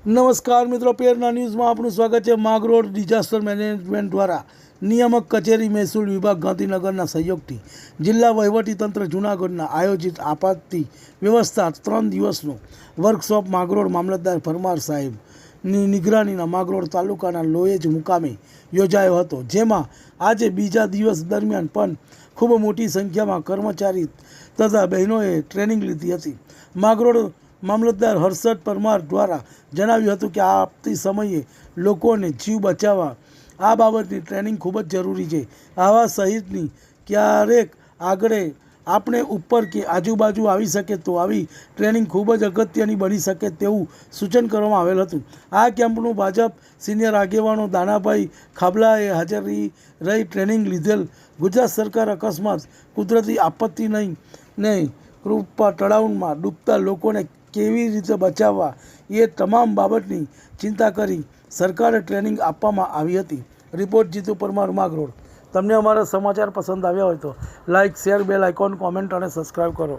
નમસ્કાર મિત્રો, પેરના ન્યૂઝમાં આપનું સ્વાગત છે માગરોડ ડિઝાસ્ટર મેનેજમેન્ટ દ્વારા. નિયામક કચેરી મહેસૂલ વિભાગ ગાંધીનગરના સહયોગથી જિલ્લા વહીવટીતંત્ર જૂનાગઢના આયોજિત આપત્તિ વ્યવસ્થા ત્રણ દિવસનો વર્કશોપ માગરોડ મામલતદાર પરમાર સાહેબની નિગરાનીના માગરોડ તાલુકાના લોએજ મુકામે યોજાયો હતો, જેમાં આજે બીજા દિવસ દરમિયાન પણ ખૂબ મોટી સંખ્યામાં કર્મચારી તથા બહેનોએ ટ્રેનિંગ લીધી હતી. માગરોડ મામલતદાર હર્ષદ પરમાર દ્વારા જણાવ્યું હતું કે આપતી સમયે લોકોને જીવ બચાવવા આ બાબતની ટ્રેનિંગ ખૂબ જ જરૂરી છે. આવા સહિતની ક્યારેક આગળ આપણે ઉપર કે આજુબાજુ આવી શકે તો આવી ટ્રેનિંગ ખૂબ જ અગત્યની બની શકે તેવું સૂચન કરવામાં આવેલ હતું. આ કેમ્પનું ભાજપ સિનિયર આગેવાનો દાનાભાઈ ખાબલાએ હાજરી રહી ટ્રેનિંગ લીધેલ. ગુજરાત સરકાર અકસ્માત, કુદરતી આપત્તિ નહીં નહીં કૃપા તળાવમાં ડૂબતા લોકોને કેવી રીતે બચાવવા એ તમામ બાબતની ચિંતા કરી સરકારે ટ્રેનિંગ આપવામાં આવી હતી. રિપોર્ટ જીતુ પરમાર માગરોડ તમને અમારા સમાચાર પસંદ આવ્યા હોય તો like share, bell icon, comment અને સબસ્ક્રાઈબ કરો.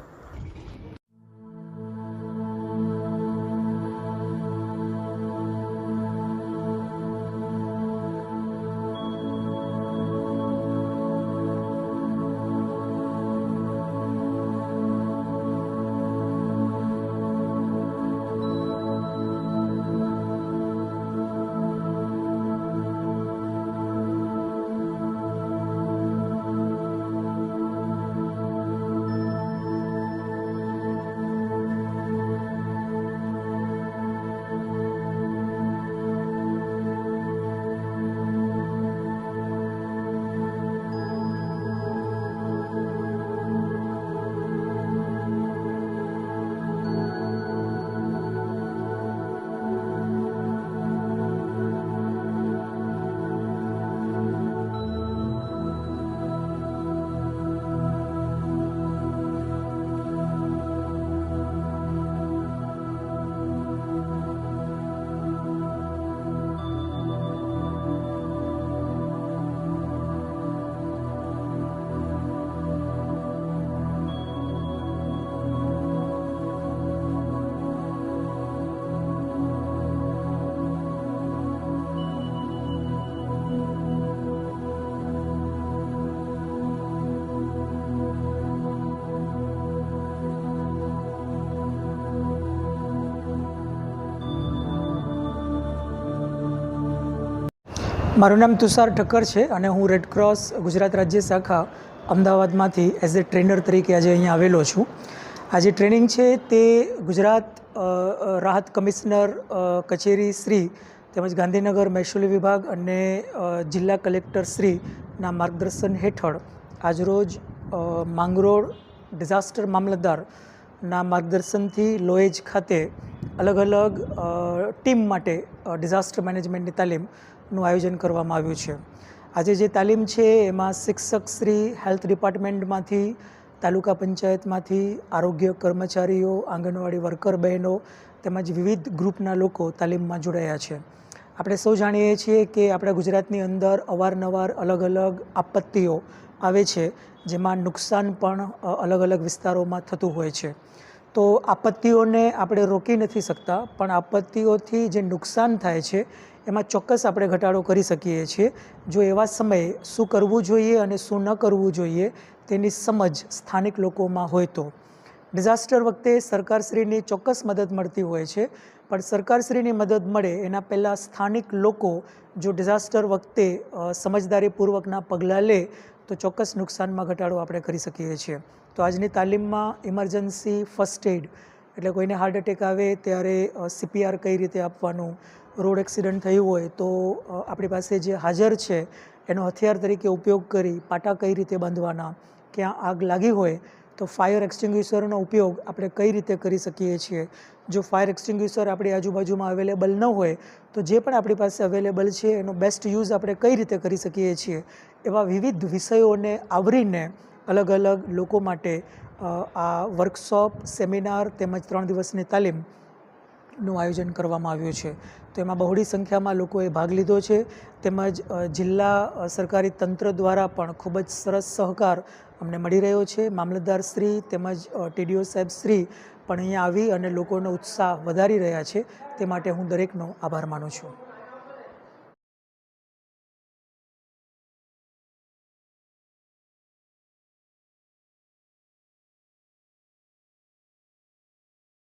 મારું નામ તુષાર ઠક્કર છે અને હું રેડક્રોસ ગુજરાત રાજ્ય શાખા અમદાવાદમાંથી એઝ એ ટ્રેનર તરીકે આજે અહીંયા આવેલો છું. આજે ટ્રેનિંગ છે તે ગુજરાત રાહત કમિશનર કચેરી શ્રી તેમજ ગાંધીનગર મહેસૂલી વિભાગ અને જિલ્લા કલેક્ટર શ્રીના માર્ગદર્શન હેઠળ આજરોજ માંગરોળ ડિઝાસ્ટર મામલતદારના માર્ગદર્શનથી લોએજ ખાતે અલગ અલગ ટીમ માટે ડિઝાસ્ટર મેનેજમેન્ટની તાલીમનું આયોજન કરવામાં આવ્યું છે. આજે જે તાલીમ છે, એમાં શિક્ષક શ્રી, હેલ્થ ડિપાર્ટમેન્ટમાંથી, તાલુકા પંચાયતમાંથી આરોગ્ય કર્મચારીઓ, આંગણવાડી વર્કર બહેનો તેમજ વિવિધ ગ્રુપના લોકો તાલીમમાં જોડાયા છે. આપણે સૌ જાણીએ છીએ કે આપણા ગુજરાતની અંદર અવારનવાર અલગ અલગ આપત્તિઓ આવે છે, જેમાં નુકસાન પણ અલગ અલગ વિસ્તારોમાં થતું હોય છે. તો આપત્તિઓને આપણે રોકી નથી શકતા, પણ આપત્તિઓથી જે નુકસાન થાય છે, એમાં ચોક્કસ આપણે ઘટાડો કરી શકીએ છીએ. જો એવા સમયે શું કરવું જોઈએ અને શું ન કરવું જોઈએ, તેની સમજ સ્થાનિક લોકોમાં હોય તો. ડિઝાસ્ટર વખતે સરકારશ્રીની ચોક્કસ મદદ મળતી હોય છે, પણ સરકારશ્રીની મદદ મળે એના પહેલાં સ્થાનિક લોકો જો ડિઝાસ્ટર વખતે સમજદારીપૂર્વકના પગલાં લે તો ચોક્કસ નુકસાનમાં ઘટાડો આપણે કરી શકીએ છીએ. તો આજની તાલીમમાં ઇમરજન્સી ફર્સ્ટ એડ એટલે કોઈને હાર્ટ એટેક આવે ત્યારે સીપીઆર કઈ રીતે આપવાનું રોડ એક્સિડન્ટ થયું હોય તો આપણી પાસે જે હાજર છે એનો હથિયાર તરીકે ઉપયોગ કરી પાટા કઈ રીતે બાંધવાના, ક્યાં આગ લાગી હોય તો ફાયર એક્સટિંગ્યુશરનો ઉપયોગ આપણે કઈ રીતે કરી શકીએ છીએ? જો ફાયર એક્સટિંગ્યુશર આપણી આજુબાજુમાં અવેલેબલ ન હોય, તો જે પણ આપણી પાસે અવેલેબલ છે, એનો બેસ્ટ યુઝ આપણે કઈ રીતે કરી શકીએ છીએ? એવા વિવિધ વિષયોને આવરીને અલગ અલગ લોકો માટે આ વર્કશોપ સેમિનાર તેમજ ત્રણ દિવસની તાલીમ ટ્રેનિંગનું આયોજન કરવામાં આવ્યું છે. તો એમાં બહોળી સંખ્યામાં લોકોએ ભાગ લીધો છે. તેમજ જિલ્લા સરકારી તંત્ર દ્વારા પણ ખૂબ જ સરસ સહકાર અમને મળી રહ્યો છે. મામલતદાર શ્રી તેમજ ટીડીઓ સાહેબ શ્રી પણ અહીંયા આવી અને લોકોનો ઉત્સાહ વધારી રહ્યા છે. તે માટે હું દરેકનો આભાર માનું છું.